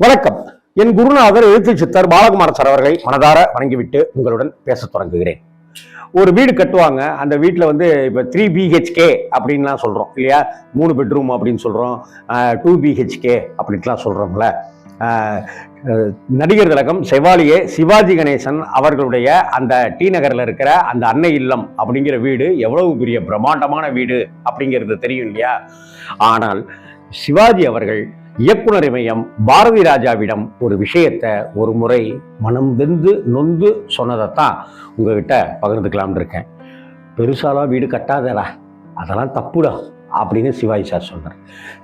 வணக்கம். என் குருநாதர் எழுத்து சித்தர் பாலகுமார சார் அவர்களை மனதார வணங்கிவிட்டு உங்களுடன் பேசத் தொடங்குகிறேன். ஒரு வீடு கட்டுவாங்க. அந்த வீட்டில் வந்து இப்போ த்ரீ பிஹெச்கே அப்படின்லாம் சொல்கிறோம் இல்லையா? மூணு பெட்ரூம் அப்படின்னு சொல்கிறோம் டூ பிஹெச்கே அப்படின்ட்டுலாம் சொல்கிறோம்ல நடிகர் திலகம் செவாலியே சிவாஜி கணேசன் அவர்களுடைய அந்த டி நகரில் இருக்கிற அந்த அன்னை இல்லம் அப்படிங்கிற வீடு எவ்வளவு பெரிய பிரம்மாண்டமான வீடு அப்படிங்கிறது தெரியும் இல்லையா? ஆனால் சிவாஜி அவர்கள் இயக்குனர் இமயம் பாரதி ராஜாவிடம் ஒரு விஷயத்த ஒரு முறை மனம் வெந்து நொந்து சொன்னதைத்தான் உங்ககிட்ட பகிர்ந்துக்கலாம்னு இருக்கேன். பெருசாலாம் வீடு கட்டாதடா அதெல்லாம் தப்புடா அப்படின்னு சிவாஜி சார் சொன்னார்.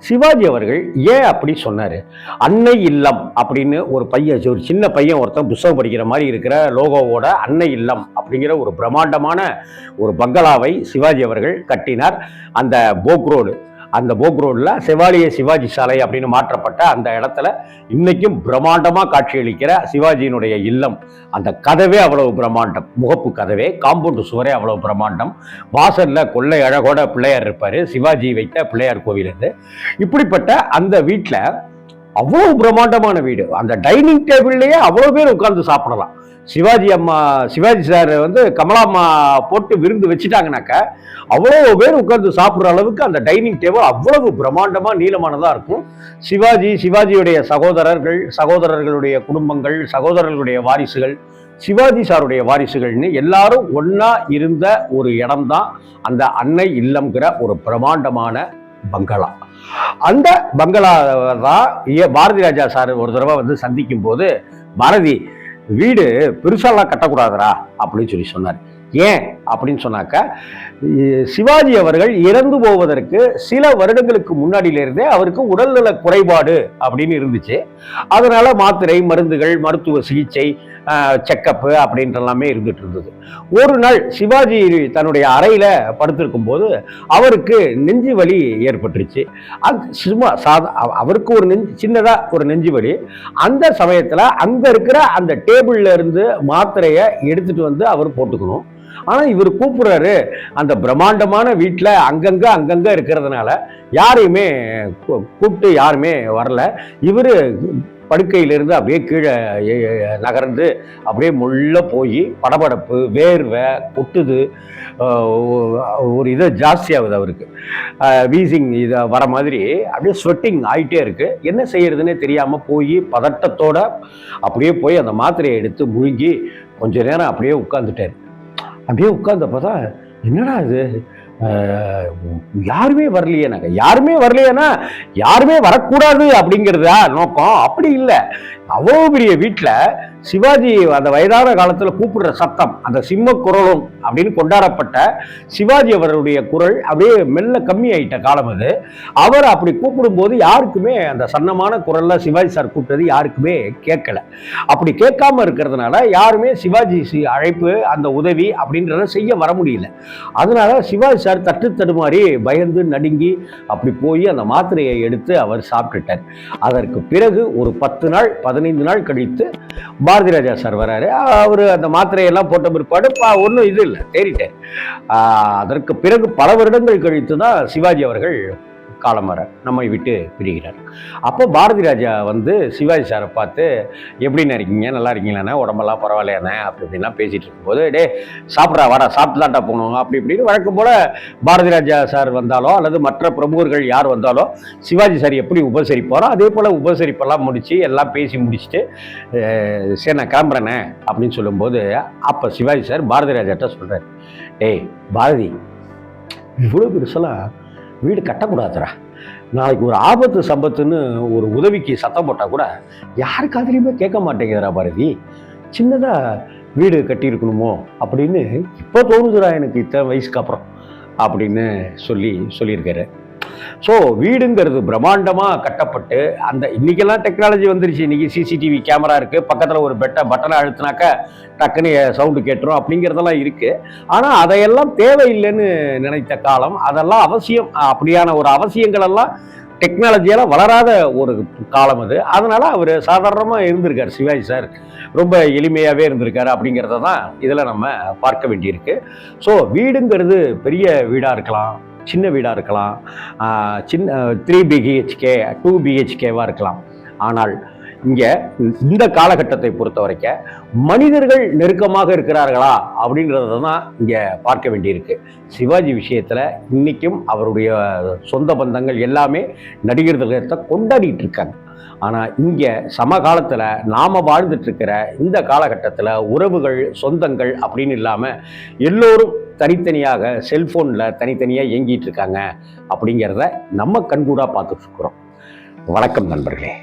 சிவாஜி அவர்கள் ஏன் அப்படி சொன்னார்? அன்னை இல்லம் அப்படின்னு ஒரு பையன் ஒரு சின்ன பையன் ஒருத்தன் புஸ்தகம் படிக்கிற மாதிரி இருக்கிற லோகோவோட அன்னை இல்லம் அப்படிங்கிற ஒரு பிரம்மாண்டமான ஒரு பங்களாவை சிவாஜி அவர்கள் கட்டினார். அந்த போக் ரோடு அந்த போக் ரோடில் செவாலிய சிவாஜி சாலை அப்படின்னு மாற்றப்பட்ட அந்த இடத்துல இன்னைக்கும் பிரம்மாண்டமாக காட்சியளிக்கிற சிவாஜியினுடைய இல்லம். அந்த கதவே அவ்வளவு பிரம்மாண்டம். முகப்பு கதவே காம்பவுண்டு சுவரே அவ்வளவு பிரம்மாண்டம். வாசல்ல கொள்ளை அழகோட பிள்ளையார் இருப்பாரு. சிவாஜி வைத்த பிள்ளையார் கோவில் இது இப்படிப்பட்ட அந்த வீட்டில் அவ்வளவு பிரம்மாண்டமான வீடு. அந்த டைனிங் டேபிள்லயே அவ்வளவு பேர் உட்கார்ந்து சாப்பிடலாம். சிவாஜி அம்மா சிவாஜி சார் வந்து கமலாம்மா போட்டு விருந்து வச்சுட்டாங்கனாக்கா அவ்வளோ பேர் உட்கார்ந்து சாப்பிட்ற அளவுக்கு அந்த டைனிங் டேபிள் அவ்வளவு பிரம்மாண்டமாக நீளமானதாக இருக்கும். சிவாஜி சிவாஜியுடைய சகோதரர்கள் சகோதரர்களுடைய குடும்பங்கள் சகோதரர்களுடைய வாரிசுகள் சிவாஜி சாருடைய வாரிசுகள்னு எல்லாரும் ஒன்றா இருந்த ஒரு இடம்தான் அந்த அன்னை இல்லம்ங்கிற ஒரு பிரம்மாண்டமான பங்களா. அந்த பங்களா தான் ஏ- பாரதி ராஜா சார் ஒரு தடவை வந்து சந்திக்கும் போது பாரதி வீடு பெருசாலாம் கட்டக்கூடாதுடா அப்படின்னு சொல்லி சொன்னார். ஏன்? அப்படின்னு சொன்னாக்க சிவாஜி அவர்கள் இறந்து போவதற்கு சில வருடங்களுக்கு முன்னாடியிலிருந்தே அவருக்கு உடல்நல குறைபாடு அப்படின்னு இருந்துச்சு. அதனால மாத்திரை மருந்துகள் மருத்துவ சிகிச்சை செக்கப்பு அப்படின்ற எல்லாமே இருந்துட்டு இருந்தது ஒரு நாள் சிவாஜி தன்னுடைய அறையில் படுத்திருக்கும் போது அவருக்கு நெஞ்சு வலி ஏற்பட்டுருச்சு. அது சும்மா சாதா அவ- அவருக்கு ஒரு நெஞ்சு சின்னதாக ஒரு நெஞ்சு வலி. அந்த சமயத்தில் அங்கே இருக்கிற அந்த டேபிள்ல இருந்து மாத்திரையை எடுத்துகிட்டு வந்து அவர் போட்டுக்கணும். ஆனால் இவர் கூப்பிடுறாரு அந்த பிரம்மாண்டமான வீட்டில் அங்கங்கே அங்கங்கே இருக்கிறதுனால யாரையுமே கூப்பிட்டு யாருமே வரல. இவர் படுக்கையிலிருந்து அப்படியே கீழே நகர்ந்து அப்படியே முள்ள போய் படபடப்பு வேர்வை கொட்டுது ஒரு இது ஜாஸ்தியாகுது அவருக்கு. வீசிங் இதை வர மாதிரி அப்படியே ஸ்வெட்டிங் ஆகிட்டே இருக்குது என்ன செய்யறதுன்னே தெரியாமல் போய் பதட்டத்தோட அப்படியே போய் அந்த மாத்திரையை எடுத்து முழுங்கி கொஞ்ச நேரம் அப்படியே உட்காந்துட்டாரு அப்படியே உட்காந்தப்போ தான் என்னடா இது? யாருமே யாருமே வரலையேனாங்க யாருமே வரலையேனா யாருமே வரக்கூடாது அப்படிங்கிறதா நோக்கம். அப்படி இல்லை. அவ்வளோ பெரிய வீட்டில் சிவாஜி அந்த வயதான காலத்தில் கூப்பிடுற சத்தம் அந்த சிம்ம குரலும் அப்படின்னு கொண்டாடப்பட்ட சிவாஜி அவருடைய குரல் அப்படியே மெல்ல கம்மி ஆயிட்ட காலம் அது. அவர் அப்படி கூப்பிடும்போது யாருக்குமே அந்த சன்னமான குரல்ல சிவாஜி சார் கூப்பிட்டது யாருக்குமே கேட்கல. அப்படி கேட்காம இருக்கிறதுனால யாருமே சிவாஜி அழைப்பு அந்த உதவி அப்படின்றத செய்ய வர முடியல. அதனால சிவாஜி சார் தட்டு தடுமாறி பயந்து நடுங்கி அப்படி போய் அந்த மாத்திரையை எடுத்து அவர் சாப்பிட்டுட்டார். அதற்கு பிறகு ஒரு பத்து நாள் பதினைந்து நாள் கழித்து பாரதி ராஜா சார் வராரு. அவர் அந்த மாத்திரையெல்லாம் போட்ட பிற்பாடு ஒன்றும் இது இல்லை தேறிட்டார். அதற்கு பிறகு பல வருடங்கள் கழித்து தான் சிவாஜி அவர்கள் காலமர நம்மை விட்டு பிரிகிறார். அப்போ பாரதி ராஜா வந்து சிவாஜி சாரை பார்த்து எப்படின்னு இருக்கீங்க? நல்லா இருக்கீங்களாண்ணே? உடம்பெல்லாம் பரவாயில்லையாண்ணே? அப்படி இப்படிலாம் பேசிகிட்டு இருக்கும்போது டே சாப்பிட்றா வாடா சாப்பிட்டு தான்டா போகணும். அப்படி இப்படின்னு வழக்கம் போல் பாரதி ராஜா சார் வந்தாலோ அல்லது மற்ற பிரமுகர்கள் யார் வந்தாலோ சிவாஜி சார் எப்படி உபசரிப்பாரோ அதே போல் உபசரிப்பெல்லாம் முடித்து எல்லாம் பேசி முடிச்சுட்டு சரி நான் கிளம்புறேனே அப்படின்னு சொல்லும்போது அப்போ சிவாஜி சார் பாரதி ராஜாட்ட சொல்கிறார் டேய் பாரதி இவ்வளோ பெருசெல்லாம் வீடு கட்டக்கூடாதுடா. நாளைக்கு ஒரு ஆபத்து சம்பத்துன்னு ஒரு உதவிக்கு சத்தம் போட்டால் கூட யாரு காதுலையுமே கேட்க மாட்டேங்கிறா பாரதி. சின்னதாக வீடு கட்டியிருக்கணுமோ அப்படின்னு இப்போ தோணுதுரா எனக்கு இத்தனை வயசுக்கு அப்புறம் அப்படின்னு சொல்லி சொல்லியிருக்காரு. ஸோ வீடுங்கிறது பிரம்மாண்டமாக கட்டப்பட்டு அந்த இன்னைக்கெல்லாம் டெக்னாலஜி வந்துருச்சு. இன்றைக்கி சிசிடிவி கேமரா இருக்குது பக்கத்தில் ஒரு பெட்டை பட்டனை அழுத்தினாக்கா டக்குன்னு சவுண்டு கேட்டுரும் அப்படிங்கிறதெல்லாம் இருக்குது ஆனால் அதையெல்லாம் தேவையில்லைன்னு நினைத்த காலம் அதெல்லாம் அவசியம். அப்படியான ஒரு அவசியங்களெல்லாம் டெக்னாலஜியெல்லாம் டெக்னாலஜியால் வளராத ஒரு காலம் அது. அதனால் அவர் சாதாரணமாக இருந்திருக்கார் சிவாஜி சார். ரொம்ப எளிமையாகவே இருந்திருக்காரு அப்படிங்கிறத தான் இதில் நம்ம பார்க்க வேண்டியிருக்கு. ஸோ வீடுங்கிறது பெரிய வீடாக இருக்கலாம். சின்ன வீடாக இருக்கலாம். சின்ன த்ரீ பிஹெச்கே டூ பிஹெச்கேவாக இருக்கலாம். ஆனால் இங்கே இந்த காலகட்டத்தை பொறுத்த வரைக்கும் மனிதர்கள் நெருக்கமாக இருக்கிறார்களா அப்படின்றத தான் இங்கே பார்க்க வேண்டியிருக்கு. சிவாஜி விஷயத்தில் இன்றைக்கும் அவருடைய சொந்த பந்தங்கள் எல்லாமே நடிகர் திலகத்தை கொண்டாடிட்டு இருக்காங்க. ஆனால் இங்கே சமகாலத்தில் நாம் வாழ்ந்துட்டுருக்கிற இந்த காலகட்டத்தில் உறவுகள் சொந்தங்கள் அப்படின்னு இல்லாமல் எல்லோரும் தனித்தனியாக செல்ஃபோனில் தனித்தனியாக இயங்கிட்டு இருக்காங்க அப்படிங்கிறத நம்ம கண்கூடாக பார்த்துட்டு இருக்கிறோம். வணக்கம் நண்பர்களே.